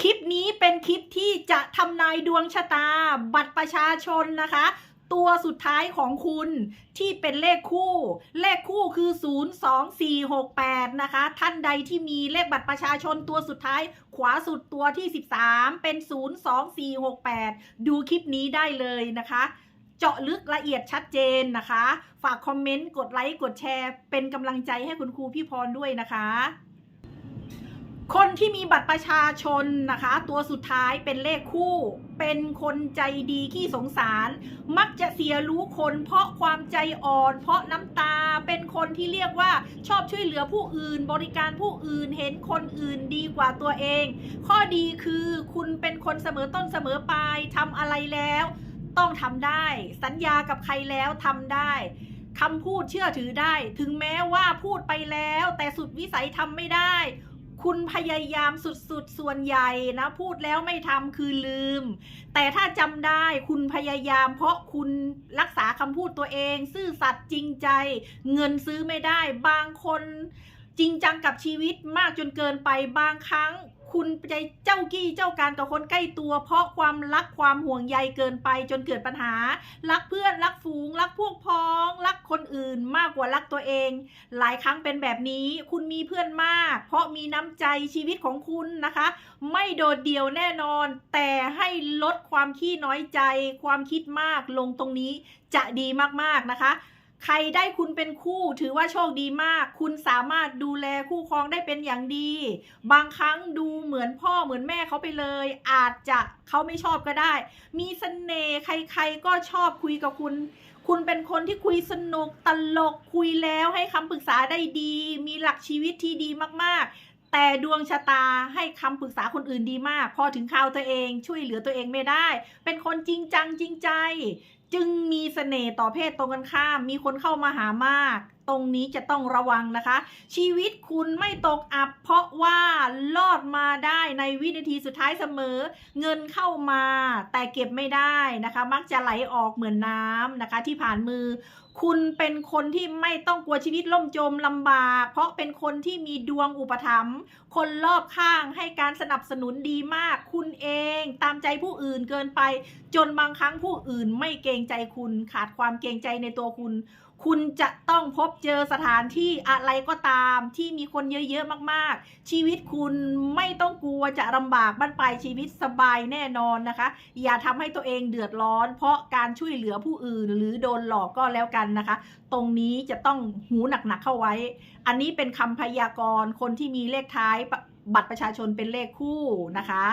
คลิปนี้เป็นคลิปที่จะทำนายดวงชะตา บัตรประชาชนนะคะ ตัวสุดท้ายของคุณที่เป็นเลขคู่ เลขคู่คือ 02468 นะคะ ท่านใดที่มีเลขบัตรประชาชนตัวสุดท้าย ขวาสุดตัวที่ 13 เป็น 02468 ดูคลิปนี้ได้เลยนะคะเจาะลึกละเอียดชัดเจนนะคะ ฝากคอมเมนต์ กดไลค์ กดแชร์ เป็นกำลังใจให้คุณครูพี่พรด้วยนะคะ คนที่มีบัตรประชาชนนะคะ ตัวสุดท้ายเป็นเลขคู่ เป็นคนใจดีขี้สงสาร มักจะเสียรู้คนเพราะความใจอ่อน เพราะน้ำตาเป็นคนที่เรียกว่าชอบช่วยเหลือผู้อื่น บริการผู้อื่นเห็นคนอื่นดีกว่าตัวเอง ข้อดีคือคุณเป็นคนเสมอต้นเสมอปลายทำอะไรแล้ว ต้องทำได้ สัญญากับใครแล้วทำได้คำพูดเชื่อถือได้ ถึงแม้ว่าพูดไปแล้ว แต่สุดวิสัยทำไม่ได้ คุณพยายามสุดๆ ส่วนใหญ่นะ พูดแล้วไม่ทำคือลืม แต่ถ้าจำได้คุณพยายาม เพราะคุณรักษาคำพูดตัวเอง ซื่อสัตย์จริงใจ เงินซื้อไม่ได้ บางคนจริงจังกับชีวิตมากจนเกินไปบางครั้ง คุณใจเจ้ากี้เจ้าการกับคนใกล้ตัว เพราะความรักความห่วงใยเกินไปจนเกิดปัญหา รักเพื่อนรักฝูง รักพวกพ้อง รักคนอื่นมากกว่ารักตัวเอง หลายครั้งเป็นแบบนี้คุณมีเพื่อนมาก เพราะมีน้ำใจชีวิตของคุณนะคะ ไม่โดดเดี่ยวแน่นอน แต่ให้ลดความขี้น้อยใจ ความคิดมากลงตรงนี้จะดีมากๆนะคะ ใครได้คุณเป็นคู่ถือว่าโชคดีมาก คุณสามารถดูแลคู่ครองได้เป็นอย่างดี บางครั้งดูเหมือนพ่อเหมือนแม่เขาไปเลย อาจจะเขาไม่ชอบก็ได้ มีเสน่ห์ใครๆก็ชอบคุยกับคุณ คุณเป็นคนที่คุยสนุกตลกคุยแล้วให้คำปรึกษาได้ดี มีหลักชีวิตที่ดีมากๆ แต่ดวงชะตาให้คำปรึกษาคนอื่นดีมาก พอถึงคราวตัวเองช่วยเหลือตัวเองไม่ได้ เป็นคนจริงจังจริงใจ จึงมีเสน่ห์ต่อเพศตรงกันข้าม มีคนเข้ามาหามาก ตรงนี้จะต้องระวังนะคะ ชีวิตคุณไม่ตกอับ เพราะว่ารอดมาได้ในวินาทีสุดท้ายเสมอ เงินเข้ามาแต่เก็บไม่ได้นะคะ มักจะไหลออกเหมือนน้ำนะคะ ที่ผ่านมือ คุณเป็นคนที่ไม่ต้องกลัวชีวิตล่มจมลำบาก เพราะเป็นคนที่มีดวงอุปถัมภ์คนรอบข้างให้การสนับสนุนดีมาก คุณเองตามใจผู้อื่นเกินไป จนบางครั้งผู้อื่นไม่เกรงใจคุณ ขาดความเกรงใจในตัวคุณ คุณจะต้องพบเจอสถานที่อะไรก็ตามที่มีคนเยอะๆมากๆ ชีวิตคุณไม่ต้องกลัวจะลำบากบ้านปลายชีวิตสบายแน่นอนนะคะ อย่าทำให้ตัวเองเดือดร้อน เพราะการช่วยเหลือผู้อื่นหรือโดนหลอกก็แล้วกันนะคะ ตรงนี้จะต้องหูหนักๆเข้าไว้ อันนี้เป็นคำพยากรณ์คนที่มีเลขท้ายบัตรประชาชนเป็นเลขคู่นะคะ